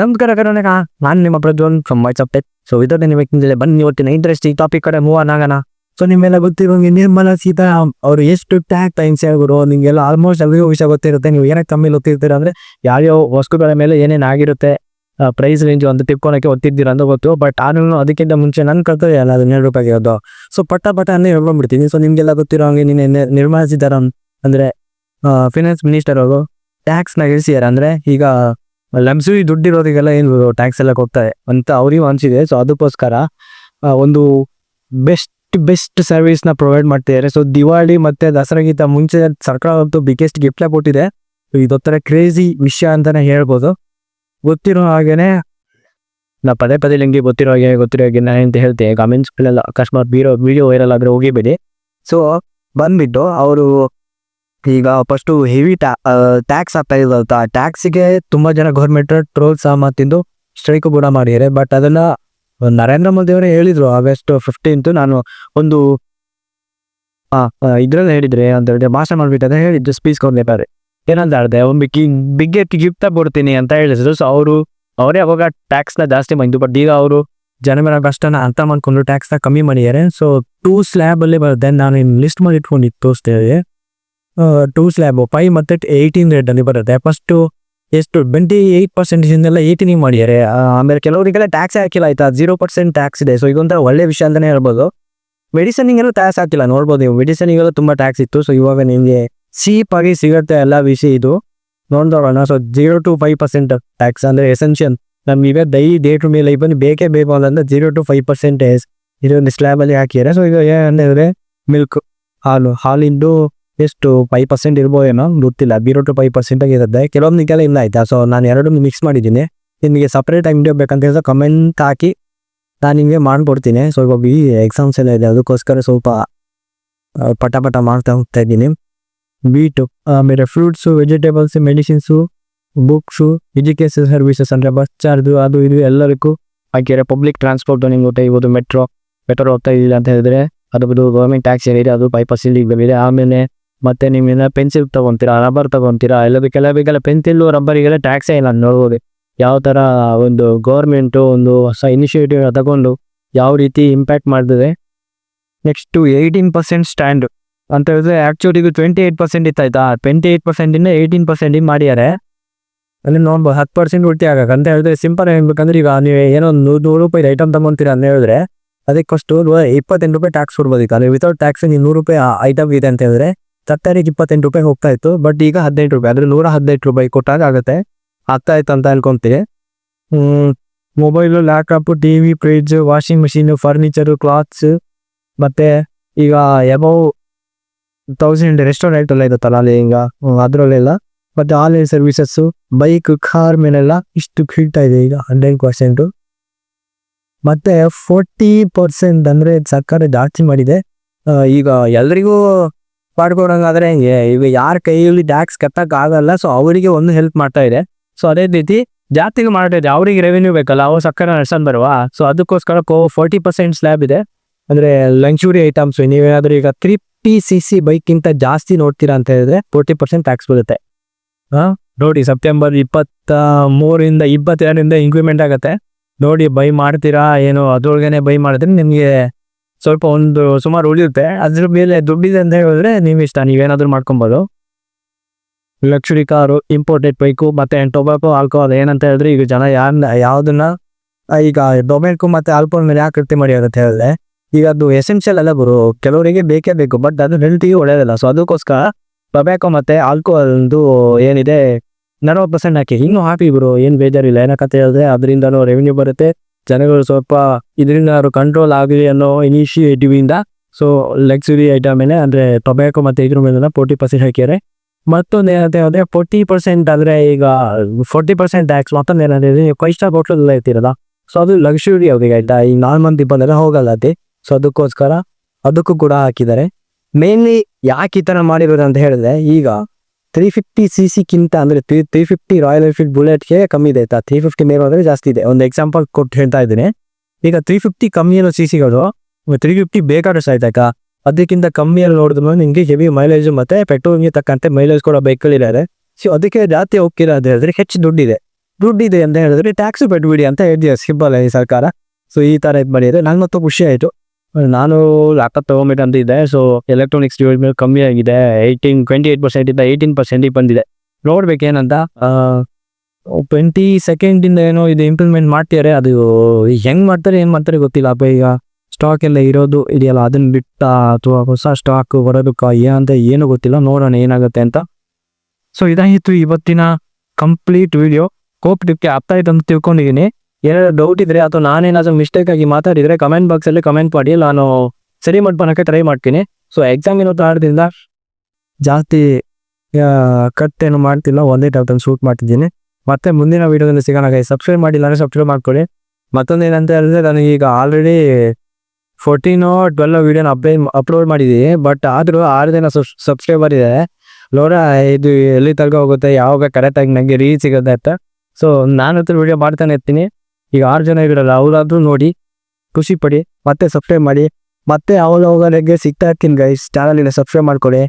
ನಮಸ್ಕಾರ ಕರೋನಕ ನಾನು ನಿಮ್ಮ Prajwal from voice update so ಇದರಲ್ಲಿ ನಿಮಗೆ ಬನ್ನಿ ಇವತ್ತಿನ ಇಂಟ್ರೆಸ್ಟಿಂಗ್ ಟಾಪಿಕ್ ಕಡೆ ಮೂವ್ ಆಗೋಣ. ಸೊ ನಿಮ್ಮೆಲ್ಲ ಗೊತ್ತಿರೋಂಗೆ ನಿರ್ಮಲಾ ಸೀತಾರಾಮ್ ಅವರು ಎಷ್ಟು ಟ್ಯಾಕ್ ಟೈಮ್ಸ್ ಆಗಿರು ನಿಮಗೆಲ್ಲ ಆಲ್ಮೋಸ್ಟ್ ಎಲ್ಲರಿಗೂ ವಿಷಯ ಗೊತ್ತಿರುತ್ತೆ. ನೀವು ಏನಕ್ಕೆ ಕಮ್ಮಿ ಗೊತ್ತಿರ್ತೀರ ಅಂದರೆ, ಯಾವ್ಯಾವ ವಸ್ತುಗಳ ಮೇಲೆ ಏನೇನು ಆಗಿರುತ್ತೆ ಪ್ರೈಸ್ ರೇಂಜ್ ಒಂದು ತಿಕ್ಕೋಣಕ್ಕೆ ಒತ್ತಿದ್ದೀರಾ ಅಂತ ಗೊತ್ತು. ಬಟ್ ಆದ್ರೂ ಅದಕ್ಕಿಂತ ಮುಂಚೆ ನನ್ನ ಕರ್ತವ್ಯ ಅಲ್ಲ, ಅದು ಇರೋದು. ಸೊ ಪಟ್ಟ ಪಟ್ಟ ಅನ್ನೇ ಹೇಳ್ಕೊಂಡ್ಬಿಡ್ತೀನಿ. ಸೊ ನಿಮಗೆಲ್ಲ ಗೊತ್ತಿರೋ ಹಂಗೆ ನಿನ್ನೆ ನಿ- ನಿರ್ಮಲಾ ಸೀತಾರಾಮ್, ಅಂದರೆ ಫಿನಾನ್ಸ್ ಮಿನಿಸ್ಟರ್ ಅವರು ಟ್ಯಾಕ್ಸ್ನ ಇಳಿಸಿದ್ದಾರೆ ಅಂದ್ರೆ, ಈಗ ಲಕ್ಸುರಿ ದುಡ್ಡಿರೋರಿಗೆಲ್ಲ ಏನು ಟ್ಯಾಕ್ಸ್ ಎಲ್ಲ ಹೋಗ್ತಾರೆ ಅಂತ ಅವ್ರಿಗೂ ಅನಿಸಿದೆ. ಸೊ ಅದಕ್ಕೋಸ್ಕರ ಒಂದು ಬೆಸ್ಟ್ ಬೆಸ್ಟ್ ಸರ್ವಿಸ್ನ ಪ್ರೊವೈಡ್ ಮಾಡ್ತಿದ್ದಾರೆ ಸೊ ದಿವಾಳಿ ಮತ್ತೆ ದಸರಾಗಿಂತ ಮುಂಚೆ ಸರ್ಕಾರ ಅಂತೂ ಬಿಗ್ಗೆಸ್ಟ್ ಗಿಫ್ಟ್ಲೇ ಕೊಟ್ಟಿದೆ. ಇದೊತ್ತರ ಕ್ರೇಜಿ ವಿಷಯ ಅಂತಲೇ ಹೇಳ್ಬೋದು. ಗೊತ್ತಿರೋ ಹಾಗೇನೆ, ನಾ ಪದೇ ಪದೇ ನಿಮಗೆ ಗೊತ್ತಿರೋ ಹಾಗೆ ಗೊತ್ತಿರೋ ಹಾಗೆ ನಾನು ಅಂತ ಹೇಳ್ತೇನೆ ಕಮೆಂಟ್ಸ್ಗಳೆಲ್ಲ ಅಕಸ್ಮಾತ್ ಬೀರೋ ವಿಡಿಯೋ ವೈರಲ್ ಆದರೆ ಹೋಗಿಬೇಡಿ. ಸೊ ಬಂದ್ಬಿಟ್ಟು, ಅವರು ಈಗ ಫಸ್ಟು ಹೆವಿ ಟ್ಯಾಕ್ಸ್ ಆಗ್ತಾ ಇರೋದು ಆ ಟ್ಯಾಕ್ಸಿಗೆ ತುಂಬಾ ಜನ ಗೌರ್ಮೆಂಟ್ ಟ್ರೋಲ್ ಸಹ ಮಾತಿಂದು ಸ್ಟ್ರೈಕ್ ಕೂಡ ಮಾಡಿದ್ದಾರೆ. ಬಟ್ ಅದನ್ನ ನರೇಂದ್ರ ಮೋದಿ ಅವರೇ ಹೇಳಿದ್ರು. ಆಗಸ್ಟ್ ಫಿಫ್ಟೀನ್ತ್ ನಾನು ಒಂದು ಇದ್ರಲ್ಲಿ ಹೇಳಿದ್ರೆ ಅಂತ ಭಾಷಣ ಮಾಡ್ಬಿಟ್ಟು ಅದೇ ಹೇಳಿದ್ದು ಸ್ಪೀಚ್ ಕೊಡ್ಬೇಕಾದ್ರೆ ಏನಂತ ಹೇಳಿದೆ? ಒಂದು ಬಿಗ್ಗೆಟ್ ಗಿಫ್ಟ್ ಕೊಡ್ತೀನಿ ಅಂತ ಹೇಳಿದ್ರು. ಸೊ ಅವರು, ಅವರೇ ಅವಾಗ ಟ್ಯಾಕ್ಸ್ನ ಜಾಸ್ತಿ ಮಾಡಿದ್ದು. ಬಟ್ ಈಗ ಅವರು ಜನಗಳ ಕಷ್ಟನ ಅರ್ಥ ಮಾಡ್ಕೊಂಡು ಟ್ಯಾಕ್ಸ್ನ ಕಮ್ಮಿ ಮಾಡಿದ್ದಾರೆ. ಸೊ ಟೂ ಸ್ಲ್ಯಾಬ್ ಅಲ್ಲಿ ಬರುತ್ತೆ ನಾನು ಲಿಸ್ಟ್ ಮಾಡಿ ಇಟ್ಕೊಂಡಿದ್ದು ತೋರಿಸ್ತೇವೆ ಟೂ ಸ್ಲ್ಯಾಬ್ ಫೈವ್ ಮತ್ತೆ ಏಯ್ಟೀನ್ ರೇಟ್ ಅಲ್ಲಿ ಬರುತ್ತೆ. ಫಸ್ಟ್ ಎಷ್ಟು ಟ್ವೆಂಟಿ ಏಯ್ಟ್ ಪರ್ಸೆಂಟೇಜಿಂದೆಲ್ಲ ಇಂದೆಲ್ಲ ಏಯ್ಟೀನ್ ಮಾಡಿದ್ದಾರೆ ಆಮೇಲೆ ಕೆಲವರಿಗೆಲ್ಲ ಟ್ಯಾಕ್ಸ್ ಹಾಕಿಲ್ಲ, ಆಯ್ತಾ? ಜೀರೋ ಪರ್ಸೆಂಟ್ ಟ್ಯಾಕ್ಸ್ ಇದೆ. ಸೊ ಇದೊಂಥರ ಒಳ್ಳೆ ವಿಷಯ ಅಂತಾನೆ ಹೇಳ್ಬೋದು. ಮೆಡಿಸನ್ಗೆಲ್ಲ ಟ್ಯಾಕ್ಸ್ ಹಾಕಿಲ್ಲ. ನೋಡ್ಬೋದು ನೀವು. ಮೆಡಿಸನ್ಗೆಲ್ಲ ತುಂಬಾ ಟ್ಯಾಕ್ಸ್ ಇತ್ತು. ಸೊ ಇವಾಗ ನಿಮಗೆ ಸೀಪಾಗಿ ಸಿಗುತ್ತೆ ಎಲ್ಲ ವಿಷಯ ಇದು. ನೋಡ್ದೋಣ so zero to five percent tax ಅಂದ್ರೆ ಎಸೆನ್ಷಿಯಲ್ ನಮ್ಗೆ ಇವೇ ದೈ ಡೇ ಟು ಡೇ ಲೈಫ್ ಬೇಕೇ ಬೇಕು ಅಂತಂದ್ರೆ ಜೀರೋ ಟು ಫೈವ್ ಪರ್ಸೆಂಟೇಜ್ ಇದೊಂದು ಸ್ಲ್ಯಾಬಲ್ಲಿ ಹಾಕಿದ್ದಾರೆ. ಸೊ ಈಗ ಏನಂದ್ರೆ ಮಿಲ್ಕ್ ಹಾಲು, ಹಾಲಿಂದು ಎಷ್ಟು ಫೈವ್ ಪರ್ಸೆಂಟ್ ಇರ್ಬೋದೇನೋ ಗೊತ್ತಿಲ್ಲ. ಬೀರೋ ಟು ಫೈವ್ ಪರ್ಸೆಂಟ್ ಇರುತ್ತೆ. ಕೆಲವೊಂದಿಗೆಲ್ಲ ಇಲ್ಲ ಆಯ್ತಾ? ಸೊ ನಾನು ಎರಡು ಮಿಕ್ಸ್ ಮಾಡಿದ್ದೀನಿ. ನಿಮಗೆ ಸಪ್ರೇಟ್ ಆಗಿ ವಿಡಿಯೋ ಬೇಕಂತ ಹೇಳಿದ್ರೆ ಕಮೆಂಟ್ ಹಾಕಿ, ನಾನು ನಿಮಗೆ ಮಾಡಿಕೊಡ್ತೀನಿ. ಸೊ ಇವಾಗ ಈ ಎಕ್ಸಾಮ್ಸ್ ಎಲ್ಲ ಇದೆ, ಅದಕ್ಕೋಸ್ಕರ ಸ್ವಲ್ಪ ಪಟ ಪಟ ಮಾಡ್ತಾ ಹೋಗ್ತಾ ಇದ್ದೀನಿ. ಬೀಟು ಆಮೇಲೆ fruits vegetables medicines books education services ಅಂದರೆ ಬಸ್ ಚಾರ್ಜು ಅದು ಇದು ಎಲ್ಲರಿಗೂ ಹಾಕಿದರೆ ಪಬ್ಲಿಕ್ ಟ್ರಾನ್ಸ್ಪೋರ್ಟ್ ನಿಮ್ಗೆ ಗೊತ್ತಾ ಇವತ್ತು ಮೆಟ್ರೋ ಮೆಟ್ರೋ ಹೋಗ್ತಾ ಇಲ್ಲ ಅಂತ ಹೇಳಿದ್ರೆ, ಅದು ಗೌರ್ಮೆಂಟ್ ಟ್ಯಾಕ್ಸ್ ಏನಿದೆ, ಅದು ಫೈವ್ ಪರ್ಸೆಂಟ್ ಇದೆ ಆಮೇಲೆ ಮತ್ತೆ ನೀವೇನ ಪೆನ್ಸಿಲ್ ತಗೊಂತೀರಾ ರಬ್ಬರ್ ತಗೊಂತೀರಾ ಎಲ್ಲದಕ್ಕೆಲ್ಲ ಬೇಕಲ್ಲ ಪೆನ್ಸಿಲ್ಲು ರಬ್ಬರಿಗೆಲ್ಲ ಟ್ಯಾಕ್ಸೇ ಇಲ್ಲ ನೋಡ್ಬೋದು. ಯಾವ ಥರ ಒಂದು ಗೌರ್ಮೆಂಟು ಒಂದು ಹೊಸ ಇನಿಷಿಯೇಟಿವ್ ತಗೊಂಡು ಯಾವ ರೀತಿ ಇಂಪ್ಯಾಕ್ಟ್ ಮಾಡಿದೆ ನೆಕ್ಸ್ಟು ಏಯ್ಟೀನ್ ಪರ್ಸೆಂಟ್ ಸ್ಟ್ಯಾಂಡ್ ಅಂತ ಹೇಳಿದ್ರೆ ಆ್ಯಕ್ಚುಲಿ ಇದು ಟ್ವೆಂಟಿ ಏಯ್ಟ್ ಪರ್ಸೆಂಟ್ ಇತ್ತಾಯ್ತಾ ಟ್ವೆಂಟಿ ಏಯ್ಟ್ ಪರ್ಸೆಂಟಿಂದ ಏಯ್ಟೀನ್ ಪರ್ಸೆಂಟಿಗೆ ಮಾಡಿದ್ದಾರೆ. ಅಲ್ಲಿ ನೋಡ್ಬೋದು, ಹತ್ತು ಪರ್ಸೆಂಟ್ ಉಳಿತಿ ಆಗಕ್ಕೆ ಅಂತ ಹೇಳಿದ್ರೆ ಸಿಂಪಲ್ ಹೇಳ್ಬೇಕಂದ್ರೆ ಈಗ ನೀವು ಏನೋ ಒಂದು ನೂರು ನೂರು ರೂಪಾಯಿ ಐಟಮ್ ತಗೊಂತೀರಾ ಅಂತ ಹೇಳಿದ್ರೆ ಅದಕ್ಕೆ ಫಸ್ಟು ಇಪ್ಪತ್ತೆಂಟು ರೂಪಾಯಿ ಟ್ಯಾಕ್ಸ್ ಕೊಡ್ಬೋದು ಈಗ. ವಿತೌಟ್ ಟ್ಯಾಕ್ಸ್ ನೀವು ನೂರು ರೂಪಾಯಿ ಐಟಮ್ ಇದೆ ಅಂತ ಹೇಳಿದ್ರೆ ತರ್ಕಾರಿಗೆ ಇಪ್ಪತ್ತೆಂಟು ರೂಪಾಯಿ ಹೋಗ್ತಾ ಇತ್ತು ಬಟ್ ಈಗ ಹದಿನೆಂಟು ರೂಪಾಯಿ ಅಂದರೆ ನೂರ ಹದಿನೆಂಟು ರೂಪಾಯಿ ಕೊಟ್ಟಾಗ ಆಗುತ್ತೆ. ಆಗ್ತಾ ಇತ್ತು ಅಂತ ಅನ್ಕೊಂತೀವಿ mobile laptop T V fridge washing machine furniture clothes ಮತ್ತೆ ಈಗ ಎಬವ್ ತೌಸಂಡ್ ರೆಸ್ಟೋರೆಂಟ್ ಎಲ್ಲ ಇರುತ್ತಲ್ಲ ಅಲ್ಲಿ ಈಗ ಅದರಲ್ಲೆಲ್ಲ. ಮತ್ತೆ ಆನ್ಲೈನ್ ಸರ್ವಿಸಸ್ಸು ಬೈಕ್ ಕಾರ್ ಮೇಲೆಲ್ಲ ಇಷ್ಟು ಕೀಳ್ತಾ ಇದೆ ಈಗ ಹಂಡ್ರೆಡ್ ಪರ್ಸೆಂಟು ಮತ್ತೆ ಫೋರ್ಟಿ ಪರ್ಸೆಂಟ್ ಅಂದರೆ ಸರ್ಕಾರ ಜಾಸ್ತಿ ಮಾಡಿದೆ. ಈಗ ಎಲ್ರಿಗೂ ಮಾಡ್ಕೊಡಂಗಾದ್ರೆ ಹೆಂಗೆ, ಈಗ ಯಾರ ಕೈಯಲ್ಲಿ ಟ್ಯಾಕ್ಸ್ ಕಟ್ಟಕ್ ಆಗಲ್ಲ ಸೊ ಅವರಿಗೆ ಒಂದು ಹೆಲ್ಪ್ ಮಾಡ್ತಾ ಇದೆ. ಸೊ ಅದೇ ರೀತಿ ಜಾತಿಗೆ ಮಾಡ್ತಾ ಇದೆ. ಅವ್ರಿಗೆ ರೆವೆನ್ಯೂ ಬೇಕಲ್ಲ, ಅವ್ರು ಸಕ್ಕರೆ ನಡ್ಸನ್ ಬರುವ. ಸೊ ಅದಕ್ಕೋಸ್ಕರ ಕೋ ಫೋರ್ಟಿ ಪರ್ಸೆಂಟ್ ಸ್ಲ್ಯಾಬ್ ಇದೆ. ಅಂದ್ರೆ ಲಂಚೂರಿ ಐಟಮ್ಸ್ ನೀವೇನಾದ್ರೂ ಈಗ ತ್ರೀ ಪಿ ಸಿ ಸಿ ಬೈಕ್ಗಿಂತ ಜಾಸ್ತಿ ನೋಡ್ತೀರಾ ಅಂತ ಹೇಳಿದ್ರೆ ಫೋರ್ಟಿ ಪರ್ಸೆಂಟ್ ಟ್ಯಾಕ್ಸ್ ಬರುತ್ತೆ ನೋಡಿ ಸೆಪ್ಟೆಂಬರ್ ಇಪ್ಪತ್ತ ಮೂರಿಂದ ಇಪ್ಪತ್ತೆರಡರಿಂದ ಇಂಕ್ರಿಮೆಂಟ್ ಆಗುತ್ತೆ. ನೋಡಿ ಬೈ ಮಾಡ್ತೀರಾ, ಏನು, ಅದ್ರೊಳಗೇನೆ ಬೈ ಮಾಡಿದ್ರೆ ನಿಮಗೆ ಸ್ವಲ್ಪ ಒಂದು ಸುಮಾರು ಉಳಿಯುತ್ತೆ. ಅದ್ರ ಮೇಲೆ ದುಡ್ಡಿದೆ ಅಂತ ಹೇಳಿದ್ರೆ ನೀವು ಇಷ್ಟ ನೀವೇನಾದರೂ ಮಾಡ್ಕೊಬೋದು. ಲಕ್ಷುರಿ ಕಾರು ಇಂಪೋರ್ಟೆಡ್ ಬೈಕು ಮತ್ತೆ ಟೊಬ್ಯಾಕೋ ಆಲ್ಕೋಹಾಲ್ ಏನಂತ ಹೇಳಿದ್ರೆ ಈಗ ಜನ ಯಾರನ್ನ ಯಾವ್ದನ್ನ, ಈಗ ಟೊಬ್ಯಾಕೋ ಮತ್ತೆ ಆಲ್ಕೋಹಾಲ್ ಮೇಲೆ ಯಾಕೆ ಕೃತಿ ಮಾಡಿ ಅಂತ ಹೇಳಿದ್ರೆ, ಈಗ ಅದು ಎಸೆನ್ಷಿಯಲ್ ಅಲ್ಲ ಬರು ಕೆಲವರಿಗೆ ಬೇಕೇ ಬೇಕು ಬಟ್ ಅದು ಹೆಲ್ತಿಗೆ ಒಳ್ಳೆಯದಲ್ಲ ಸೊ ಅದಕ್ಕೋಸ್ಕರ ಟೊಬ್ಯಾಕೋ ಮತ್ತೆ ಆಲ್ಕೋಹಾಲ್ದು ಏನಿದೆ, ನಲವತ್ತು ಪರ್ಸೆಂಟ್ ಹಾಕಿ. ಇನ್ನೂ ಹಾಕಿ ಗುರು, ಏನು ಬೇಜಾರಿಲ್ಲ. ಏನಕ್ಕಂತ ಹೇಳಿದ್ರೆ, ಅದರಿಂದನೂ ರೆವೆನ್ಯೂ ಬರುತ್ತೆ. ಜನಗಳು ಸ್ವಲ್ಪ ಇದರಿಂದ ಅವರು ಕಂಟ್ರೋಲ್ ಆಗಲಿ ಅನ್ನೋ ಇನಿಷಿಯೇಟಿವ್ ಇಂದ ಸೊ ಲಕ್ಸುರಿ ಐಟಮ್ ಮೇಲೆ ಅಂದ್ರೆ ಟೊಬ್ಯಾಕೋ ಮತ್ತೆ ಇದ್ರ ಮೇಲೆ ಫೋರ್ಟಿ ಪರ್ಸೆಂಟ್ ಹಾಕಿದ್ದಾರೆ ಮತ್ತೊಂದು ಏನಂತ ಹೇಳಿದ್ರೆ ಫೋರ್ಟಿ ಪರ್ಸೆಂಟ್ ಅಂದ್ರೆ ಈಗ ಫೋರ್ಟಿ ಪರ್ಸೆಂಟ್ ಟ್ಯಾಕ್ಸ್ ಮತ್ತೊಂದು ಏನಂದ್ರೆ ನೀವು ಫೈವ್ ಸ್ಟಾರ್ ಹೋಟ್ಲಲ್ಲ ಇರ್ತೀರಲ್ಲ. ಸೊ ಅದು ಲಕ್ಸುರಿ ಅವ್ರಿಗೆ ಆಯ್ತಾ? ಈ ಮಂದಿ ಬಂದರೆ ಹೋಗಲ್ಲ ಅದೇ. ಸೊ ಅದಕ್ಕೋಸ್ಕರ ಅದಕ್ಕೂ ಕೂಡ ಹಾಕಿದ್ದಾರೆ. ಮೇನ್ಲಿ ಯಾಕೆ ಈ ಥರ ಮಾಡಿರೋದು ಅಂತ ಹೇಳಿದ್ರೆ ಈಗ ತ್ರೀ ಫಿಫ್ಟಿ ಸಿ ಸಿಕ್ಕಿಂತ ಅಂದರೆ three three fifty royal enfield ಬುಲೆಟ್ಗೆ ಕಮ್ಮಿ ಇದೆ ಆಯ್ತಾ? ತ್ರೀ ಫಿಫ್ಟಿ ಮೇಲೆ ಅಂದರೆ ಜಾಸ್ತಿ ಇದೆ. ಒಂದು ಎಕ್ಸಾಂಪಲ್ ಕೊಟ್ಟು ಹೇಳ್ತಾ ಇದ್ದೀನಿ. ಈಗ ತ್ರೀ ಫಿಫ್ಟಿ ಕಮ್ಮಿ ಅನ್ನೋ ಸಿ ಸಿಗಳು ತ್ರೀ ಫಿಫ್ಟಿ ಬೇಕಾದಷ್ಟು ಆಯ್ತಾಕ ಅದಕ್ಕಿಂತ ಕಮ್ಮಿಯಲ್ಲಿ ನೋಡಿದ್ರು ನಿಮಗೆ ಹೆವಿ ಮೈಲೇಜ್ ಮತ್ತು ಪೆಟ್ರೋಲ್ಗೆ ತಕ್ಕಂತೆ ಮೈಲೇಜ್ ಕೊಡೋ ಬೈಕ್ಗಳಿದ್ದಾರೆ ಸೊ ಅದಕ್ಕೆ ಜಾತಿ ಹೋಗ್ತಿಲ್ಲ ಅಂತ ಹೇಳಿದ್ರೆ ಹೆಚ್ಚು ದುಡ್ಡಿದೆ. ದುಡ್ಡಿದೆ ಅಂತ ಹೇಳಿದ್ರೆ ಟ್ಯಾಕ್ಸು ಬಿಟ್ಬಿಡಿ ಅಂತ ಹೇಳಿದೆ ಸಿಬ್ಬಲ್ಲ ಈ ಸರ್ಕಾರ. ಸೊ ಈ ಥರ ಇದು ಮಾಡಿದರೆ ನಂಗೆ ಮತ್ತು ಖುಷಿ ಆಯಿತು. ನಾನು ಲ್ಯಾಪ್ಟಾಪ್ ತೊಗೊಂಬಿಟ್ಟು ಅಂತ ಇದೆ ಸೊ ಎಲೆಕ್ಟ್ರಾನಿಕ್ಸ್ ಡಿವೈಸ್ ಕಮ್ಮಿ ಆಗಿದೆ. ಏಯ್ಟೀನ್ ಟ್ವೆಂಟಿ ಏಟ್ ಪರ್ಸೆಂಟ್ ಇಂದ ಏಯ್ಟೀನ್ ಪರ್ಸೆಂಟಿಗೆ ಬಂದಿದೆ. ನೋಡ್ಬೇಕೇನಂತ ಟ್ವೆಂಟಿ ಸೆಕೆಂಡಿಂದ ಏನೋ ಇದು ಇಂಪ್ಲಿಮೆಂಟ್ ಮಾಡ್ತಿದ್ದಾರೆ ಅದು ಹೆಂಗೆ ಮಾಡ್ತಾರೆ, ಏನು ಮಾಡ್ತಾರೆ ಗೊತ್ತಿಲ್ಲ. ಅಪ್ಪ, ಈಗ ಸ್ಟಾಕ್ ಎಲ್ಲ ಇರೋದು ಇದೆಯಲ್ಲ ಅದನ್ನ ಬಿಟ್ಟ ಅಥವಾ ಹೊಸ ಸ್ಟಾಕ್ ಬರೋದಕ್ಕ ಏನಂತ ಏನು ಗೊತ್ತಿಲ್ಲ. ನೋಡೋಣ ಏನಾಗುತ್ತೆ ಅಂತ. ಸೊ ಇದಾಗಿತ್ತು ಇವತ್ತಿನ ಕಂಪ್ಲೀಟ್ ವಿಡಿಯೋ ಕೋಪ್ ಇದಕ್ಕೆ ಆಗ್ತಾ ಅಂತ ತಿಳ್ಕೊಂಡಿದ್ದೀನಿ. ಏನಾದ್ರು ಡೌಟ್ ಇದ್ರೆ ಅಥವಾ ನಾನೇನಾದ್ರೂ ಮಿಸ್ಟೇಕ್ ಆಗಿ ಮಾತಾಡಿದ್ರೆ ಕಮೆಂಟ್ ಬಾಕ್ಸಲ್ಲಿ ಕಮೆಂಟ್ ಮಾಡಿ, ನಾನು ಸರಿ ಮಾಡ್ಕೊಳಕ್ಕೆ ಟ್ರೈ ಮಾಡ್ತೀನಿ. ಸೊ ಎಕ್ಸಾಮ್ ಏನೋ ತಾಡದಿಂದ ಜಾಸ್ತಿ ಕಟ್ ಏನು ಮಾಡ್ತಿಲ್ಲ. ಒಂದೇ ಟೈಪ್ ಶೂಟ್ ಮಾಡ್ತಿದ್ದೀನಿ. ಮತ್ತೆ ಮುಂದಿನ ವೀಡಿಯೋದಲ್ಲಿ ಸಿಗೋಣ ಸಬ್ಸ್ಕ್ರೈಬ್ ಮಾಡಿಲ್ಲ ಅಂದರೆ ಸಬ್ಸ್ಕ್ರೈಬ್ ಮಾಡ್ಕೊಳ್ಳಿ. ಮತ್ತೊಂದು ಏನಂತ ಹೇಳಿದ್ರೆ, ನಾನು ಈಗ ಆಲ್ರೆಡಿ ಫೋರ್ಟೀನೋ ಟ್ವೆಲ್ ವೀಡಿಯೋನ ಅಪ್ಲೈ ಅಪ್ಲೋಡ್ ಮಾಡಿದ್ದೀನಿ. ಬಟ್ ಆದರೂ ಆರು ಜನ ಸಬ್ಸ್ಕ್ರೈಬರ್ ಇದೆ ನೋಡ ಇದು ಎಲ್ಲಿ ತನಕ ಹೋಗುತ್ತೆ? ಯಾವಾಗ ಕರೆಕ್ಟಾಗಿ ನನಗೆ ರೀಚ್ ಸಿಗುತ್ತೆ ಅಂತ. ಸೊ ನಾನು ಹತ್ರ ವೀಡಿಯೋ ಮಾಡ್ತಾನೆ ಇರ್ತೀನಿ. ಈಗ ಆರು ಜನ ಇರಲ್ಲ, ಅವರಾದ್ರೂ ನೋಡಿ, ಖುಷಿ ಪಡಿ, ಮತ್ತೆ ಸಬ್ಸ್ಕ್ರೈಬ್ ಮಾಡಿ, ಮತ್ತೆ ಅವಾಗ ಅವಾಗ ಸಿಗ್ತಾ ಇರ್ತೀನಿ ಗೈಸ್ ಚಾನಲಿನ ಸಬ್ಸ್ಕ್ರೈಬ್ ಮಾಡ್ಕೊಳ್ಳಿ.